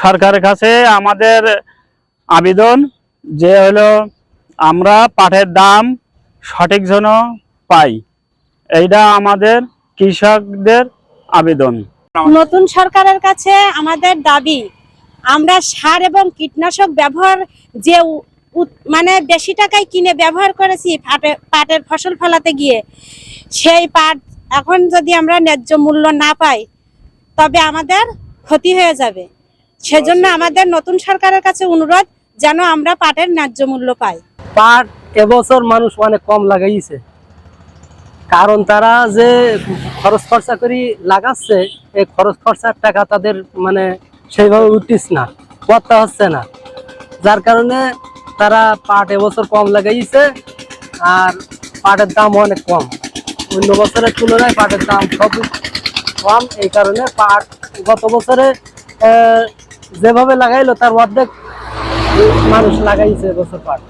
সরকারের কাছে আমাদের আবেদন যে হলো, আমরা পাটের দাম সঠিক যেন পাই। এইটা আমাদের কৃষকদের আবেদন। নতুন সরকারের কাছে আমাদের দাবি, আমরা সার এবং কীটনাশক ব্যবহার যে মানে বেশি টাকায় কিনে ব্যবহার করেছি পাটে, পাটের ফসল ফলাতে গিয়ে, সেই পাট এখন যদি আমরা ন্যায্য মূল্য না পাই, তবে আমাদের ক্ষতি হয়ে যাবে। সেজন্য আমাদের নতুন সরকারের কাছে অনুরোধ যেন আমরা পাটের ন্যায্য মূল্য পাই। পাট এবছর মানুষ অনেক কম লাগাইছে। কারণ তারা যে খরচ খরচা করি লাগাচ্ছে, এই খরচ খরচার টাকা তাদের মানে সেইভাবে উঠিস না করতে হচ্ছে না। যার কারণে তারা পাট এবছর কম লাগাইছে আর পাটের দাম অনেক কম। অন্য বছরের তুলনায় পাটের দাম সব কম, এই কারণে পাট গত বছরে যেভাবে লাগাইলো তার অর্ধেক মানুষ লাগাইছে এবছর পাট